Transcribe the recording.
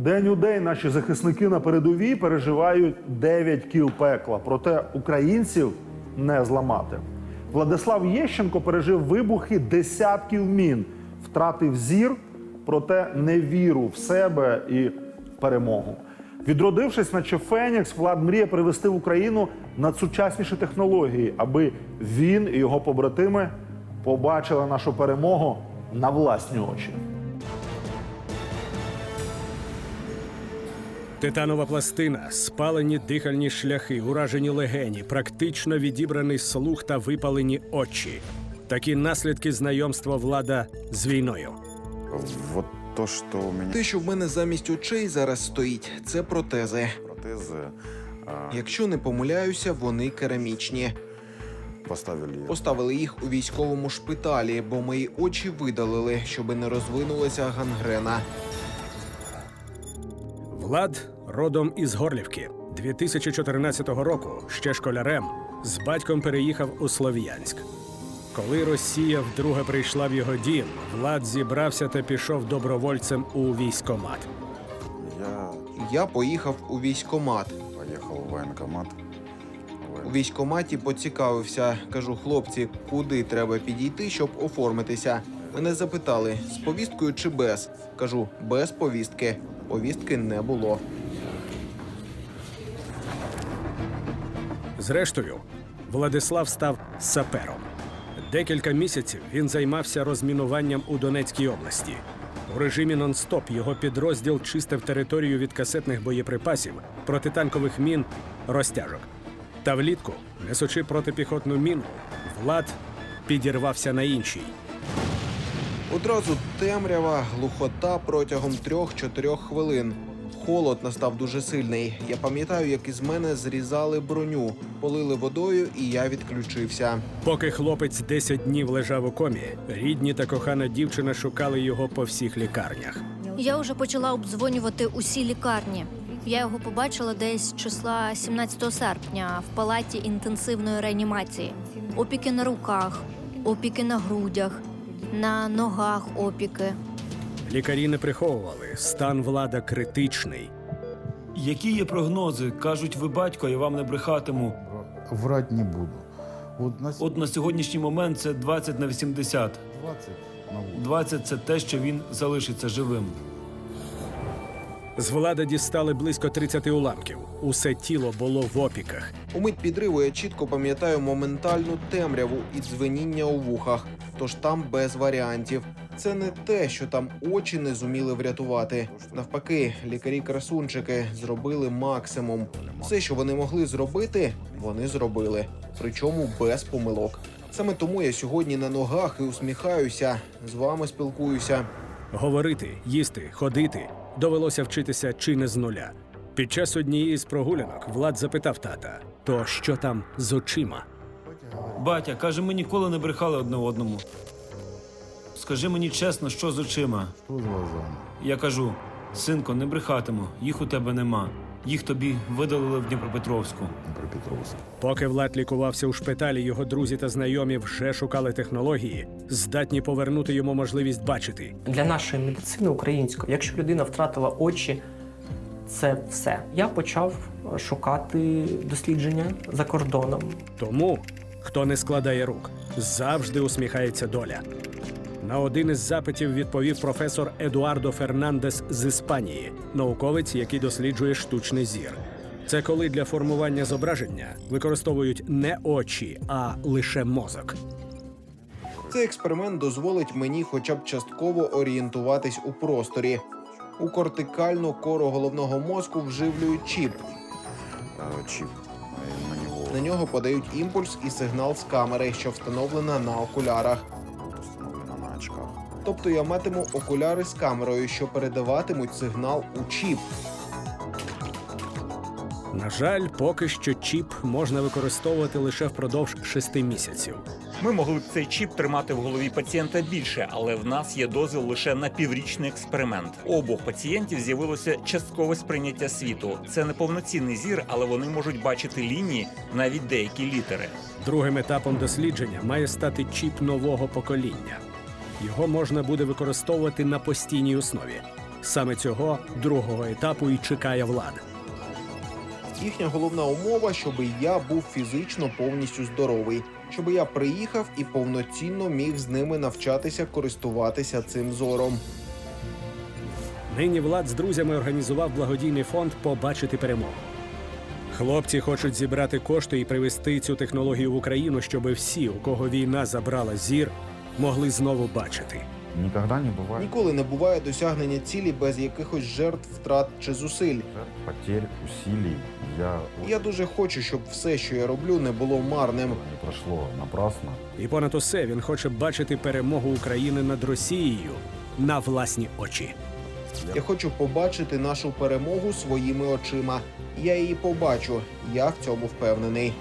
День у день наші захисники на передовій переживають 9 кіл пекла. Проте українців не зламати. Владислав Єщенко пережив вибухи десятків мін, втратив зір, проте не віру в себе і перемогу. Відродившись, наче Фенікс, Влад мріє привести в Україну надсучасніші технології, аби він і його побратими побачили нашу перемогу на власні очі. Титанова пластина, спалені дихальні шляхи, уражені легені, практично відібраний слух та випалені очі. Такі наслідки знайомства влада з війною. Вот то, что у меня Те, що в мене замість очей зараз стоїть, це протези. протезы, а, Якщо не помиляюся, вони керамічні. поставили Поставили їх у військовому шпиталі, бо мої очі видалили, щоби не розвинулася гангрена. Влад родом із Горлівки. 2014 року, ще школярем, з батьком переїхав у Слов'янськ. Коли Росія вдруге прийшла в його дім, Влад зібрався та пішов добровольцем у військомат. Я Я поїхав у військомат. поехал в военкомат. У військоматі поцікавився. Кажу, хлопці, куди треба підійти, щоб оформитися. Мене запитали, з повісткою чи без. Кажу, без повістки. Повістки не було. Зрештою, Владислав став сапером. Декілька місяців він займався розмінуванням у Донецькій області. У режимі нон-стоп його підрозділ чистив територію від касетних боєприпасів, протитанкових мін, розтяжок. Та влітку, несучи протипіхотну міну, Влад підірвався на іншій. Одразу темрява, глухота протягом трьох-чотирьох хвилин. Холод настав дуже сильний. Я пам'ятаю, як із мене зрізали броню, полили водою, і я відключився. Поки хлопець 10 днів лежав у комі, рідні та кохана дівчина шукали його по всіх лікарнях. Я вже почала обдзвонювати усі лікарні. Я його побачила десь числа 17 серпня в палаті інтенсивної реанімації. Опіки на руках, опіки на грудях, на ногах опіки. Лікарі не приховували, стан влада критичний. Які є прогнози? Кажуть, ви батько, я вам не брехатиму. Врать не буду. От на От на сьогоднішній момент це 20 на 80. 20 на 8. 20 – це те, що він залишиться живим. З влада дістали близько 30 уламків. Усе тіло було в опіках. У мить підриву я чітко пам'ятаю моментальну темряву і дзвеніння у вухах. Тож там без варіантів. Це не те, що там очі не зуміли врятувати. Навпаки, лікарі-красунчики зробили максимум. Все, що вони могли зробити, вони зробили. Причому без помилок. Саме тому я сьогодні на ногах і усміхаюся. З вами спілкуюся. Говорити, їсти, ходити довелося вчитися чи не з нуля. Під час однієї з прогулянок Влад запитав тата: то що там з очима? Батя каже, ми ніколи не брехали одне одному. Скажи мені чесно, що з очима. Я кажу: синко, не брехатиму, їх у тебе нема. Їх тобі видалили в Дніпропетровську. Днепропетровск. Поки Влад лікувався у шпиталі, його друзі та знайомі вже шукали технології, здатні повернути йому можливість бачити. Для нашої медицини української, якщо людина втратила очі, це все. Я почав шукати дослідження за кордоном. Тому, хто не складає рук, завжди усміхається доля. На один із запитів відповів професор Едуардо Фернандес з Іспанії, науковець, який досліджує штучний зір. Це коли для формування зображення використовують не очі, а лише мозок. Цей експеримент дозволить мені хоча б частково орієнтуватись у просторі. У кортикальну кору головного мозку вживлюють чіп. него На нього подають імпульс і сигнал з камери, що встановлена на окулярах. Очках. Тобто я матиму окуляри з камерою, що передаватимуть сигнал у чіп. На жаль, поки що чіп можна використовувати лише впродовж шести місяців. Ми могли б цей чіп тримати в голові пацієнта більше, але в нас є дозвіл лише на піврічний експеримент. У обох пацієнтів з'явилося часткове сприйняття світу. Це не повноцінний зір, але вони можуть бачити лінії, навіть деякі літери. Другим етапом дослідження має стати чіп нового покоління. Його можна буде використовувати на постійній основі. Саме цього другого етапу і чекає влада. Їхня головна умова, щоб я був фізично повністю здоровий, щоб я приїхав і повноцінно міг з ними навчатися користуватися цим зором. Нині влад з друзями організував благодійний фонд Побачити перемогу. Хлопці хочуть зібрати кошти і привезти цю технологію в Україну, щоб всі, у кого війна забрала зір, могли знову бачити. Никогда не бывает Ніколи не буває досягнення цілі без якихось жертв, втрат чи зусиль. потерь, усилий. Я, Я дуже хочу, щоб все, що я роблю, не було марним. не прошло напрасно. І понад усе він хоче бачити перемогу України над Росією на власні очі. Я хочу побачити нашу перемогу своїми очима. Я її побачу. Я в цьому впевнений.